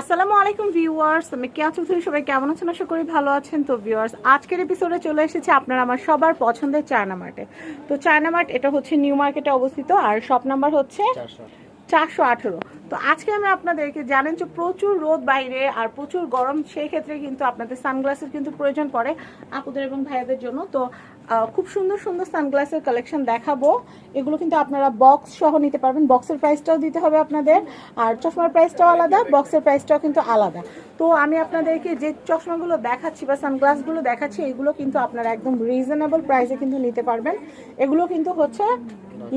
আসসালামু আলাইকুম ভিউয়ার্স, আমি কেয়া চৌধুরী, সবাই কেমন আছেন? আশা করি ভালো আছেন। তো ভিউয়ার্স, আজকের এপিসোডে চলে এসেছে আপনারা আমার সবার পছন্দের চায়না মার্টে। তো চায়না মার্ট, এটা হচ্ছে নিউ মার্কেটে অবস্থিত, আর শপ নাম্বার হচ্ছে চারশো আঠেরো। তো আজকে আমি আপনাদেরকে জানেন যে প্রচুর রোদ বাইরে, আর প্রচুর গরম, সেই ক্ষেত্রে কিন্তু আপনাদের সানগ্লাসের কিন্তু প্রয়োজন পড়ে আপুদের এবং ভাইয়াদের জন্য। তো খুব সুন্দর সুন্দর সানগ্লাসের কালেকশন দেখাবো। এগুলো কিন্তু আপনারা বক্স সহ নিতে পারবেন। বক্সের প্রাইসটাও দিতে হবে আপনাদের। আর চশমার প্রাইসটাও আলাদা বক্সের প্রাইসটাও কিন্তু আলাদা। তো আমি আপনাদেরকে যে চশমাগুলো দেখাচ্ছি বা সানগ্লাসগুলো দেখাচ্ছি, এগুলো কিন্তু আপনারা একদম রিজনেবল প্রাইসে কিন্তু নিতে পারবেন। এগুলো কিন্তু হচ্ছে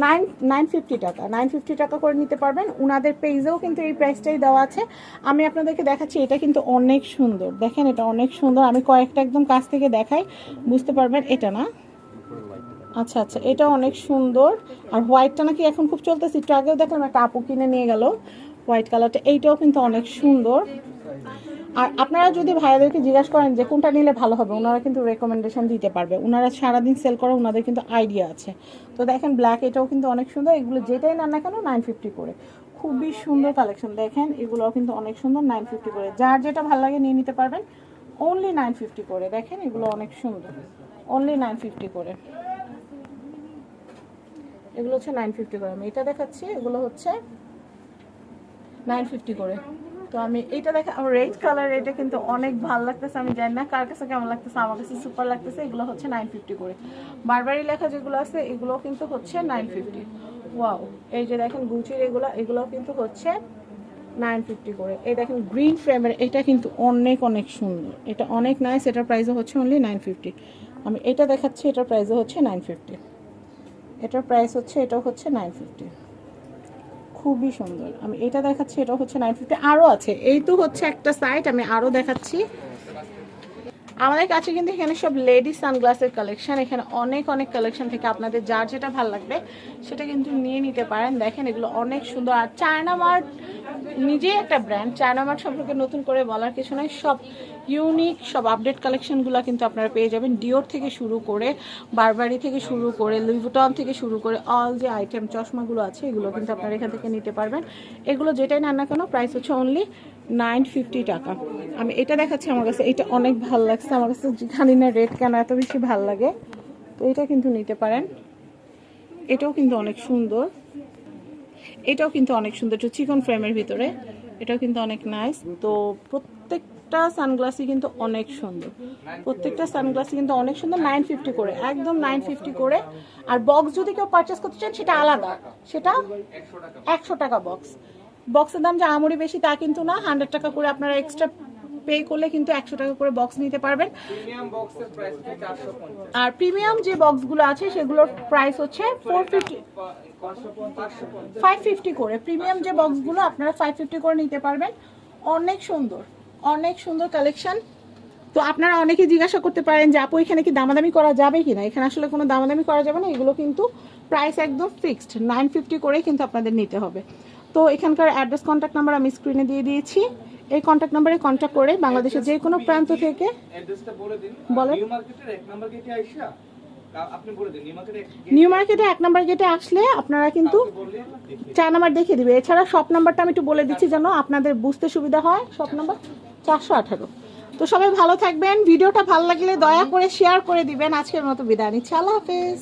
নাইন নাইন ফিফটি টাকা। নাইন ফিফটি টাকা করে নিতে পারবেন। উনাদের পেজেও কিন্তু এই প্রাইসটাই দেওয়া আছে। আমি আপনাদেরকে দেখাচ্ছি, এটা কিন্তু অনেক সুন্দর। দেখেন, এটা অনেক সুন্দর। আমি কয়েকটা একদম কাছ থেকে দেখাই। বুঝতে পারবেন, এটা না? আচ্ছা আচ্ছা এটা অনেক সুন্দর। আর হোয়াইটটা নাকি এখন খুব চলতেছে। একটু আগেও দেখলাম, একটা আপু কিনে নিয়ে গেল। হোয়াইট কালারটা এইটাও কিন্তু অনেক সুন্দর। আর আপনারা যদি ভাইয়াদেরকে জিজ্ঞাসা করেন যে কোনটা নিলে ভালো হবে, ওনারা কিন্তু রেকমেন্ডেশন দিতে পারবে। ওনারা সারাদিন সেল করে, ওনাদের কিন্তু আইডিয়া আছে। তো দেখেন ব্ল্যাক এটাও কিন্তু অনেক সুন্দর। এগুলো যেটাই না না কেন নাইন ফিফটি করে। খুবই সুন্দর কালেকশন দেখেন, এগুলোও কিন্তু অনেক সুন্দর নাইন ফিফটি করে। যার যেটা ভালো লাগে নিয়ে নিতে পারবেন। অনলি নাইন ফিফটি করে। দেখেন, এগুলো অনেক সুন্দর। অনলি নাইন ফিফটি করে। এগুলো হচ্ছে নাইন ফিফটি করে। আমি এটা দেখাচ্ছি, এগুলো হচ্ছে নাইন ফিফটি করে। তো আমি এটা দেখা আমার রেড কালার এটা কিন্তু অনেক ভালো লাগতেছে, আমি জানি না কার কাছে কেমন লাগতেছে, আমার কাছে সুপার লাগতেছে, এগুলো হচ্ছে নাইন ফিফটি করে। বারবারই লেখা যেগুলো আছে এগুলো কিন্তু হচ্ছে নাইন ফিফটি ওয়াও এই যে দেখেন গুচির এগুলো এগুলো কিন্তু হচ্ছে নাইন ফিফটি করে। এই দেখেন গ্রিন ফ্রেমের এটা কিন্তু অনেক অনেক সুন্দর। এটা অনেক নাইস এটার প্রাইসও হচ্ছে অনলি নাইন ফিফটি আমি এটা দেখাচ্ছি, এটার প্রাইসও হচ্ছে নাইন ফিফটি এটার প্রাইস হচ্ছে এটা হচ্ছে নাইন ফিফটি খুবই সুন্দর। আমি এটা দেখাচ্ছি, এটা হচ্ছে নাইন ফিফটি আরও আছে। এই তো হচ্ছে একটা সাইট আমি আরও দেখাচ্ছি। আমাদের কাছে কিন্তু এখানে সব লেডিস সানগ্লাসের কালেকশন এখানে অনেক অনেক কালেকশন থেকে আপনাদের যার যেটা ভালো লাগবে, সেটা কিন্তু নিয়ে নিতে পারেন। দেখেন, এগুলো অনেক সুন্দর। আর চায়না মার্ট নিজেই একটা ব্র্যান্ড চায়না মার্ট সম্পর্কে নতুন করে বলার কিছু নয় সব ইউনিক সব আপডেট কালেকশনগুলো কিন্তু আপনারা পেয়ে যাবেন। ডিওর থেকে শুরু করে বারবারি থেকে শুরু করে লুইভুটন থেকে শুরু করে অল যে আইটেম চশমাগুলো আছে, এগুলো কিন্তু আপনারা এখান থেকে নিতে পারবেন। এগুলো যেটাই নেন না কেন প্রাইস হচ্ছে অনলি নাইন ফিফটি টাকা। আমি এটা দেখাচ্ছি আমার কাছে, এটা অনেক ভালো লাগছে। আমার কাছে জানি না রেট কেন এত বেশি ভালো লাগে। তো এটা কিন্তু নিতে পারেন। এটাও কিন্তু অনেক সুন্দর। এটাও কিন্তু অনেক সুন্দর চিকন ফ্রেমের ভিতরে। এটাও কিন্তু অনেক নাইস তো প্রত্যেকটা সানগ্লাসই কিন্তু অনেক সুন্দর। প্রত্যেকটা সানগ্লাসই কিন্তু অনেক সুন্দর নাইন ফিফটি করে, একদম নাইন ফিফটি করে। আর বক্স যদি কেউ পারচেস করতে চান, সেটা আলাদা। সেটা একশো টাকা বক্স বক্সের দাম যে আমরি বেশি তা কিন্তু না হান্ড্রেড টাকা করে আপনারা এক্সট্রা পে করলে কিন্তু একশো টাকা করে বক্স নিতে পারবেন। আর প্রিমিয়াম যে বক্সগুলো আছে, সেগুলোর প্রাইস হচ্ছে ফোর ফিফটি ফাইভ ফিফটি করে। প্রিমিয়াম যে বক্সগুলো আপনারা ফাইভ ফিফটি করে নিতে পারবেন। অনেক সুন্দর। অনেক সুন্দর কালেকশন তো আপনারা অনেকে জিজ্ঞাসা করতে পারেন যে আপু এখানে কি দামাদামি করা যাবে কি না এখানে আসলে কোনো দামাদামি করা যাবে না এগুলো কিন্তু প্রাইস একদম ফিক্সড নাইন ফিফটি করেই কিন্তু আপনাদের নিতে হবে। তো এখানকার অ্যাড্রেস কন্ট্যাক্ট নাম্বার আমি স্ক্রিনে দিয়ে দিয়েছি। এই কন্ট্যাক্ট নাম্বারে কন্ট্যাক্ট করে বাংলাদেশের যে কোনো প্রান্ত থেকে বলেন। নিউ মার্কেটে এক নাম্বার গেটে আসলে আপনারা কিন্তু চার নাম্বার দেখিয়ে দিবে। এছাড়া শপ নাম্বারটা আমি একটু বলে দিচ্ছি যেন আপনাদের বুঝতে সুবিধা হয়। শপ নাম্বার চারশো আঠারো। তো সবাই ভালো থাকবেন, ভিডিওটা ভালো লাগলে দয়া করে শেয়ার করে দিবেন। আজকের মতো বিদায় নিচ্ছি। আল্লাহ হাফেজ।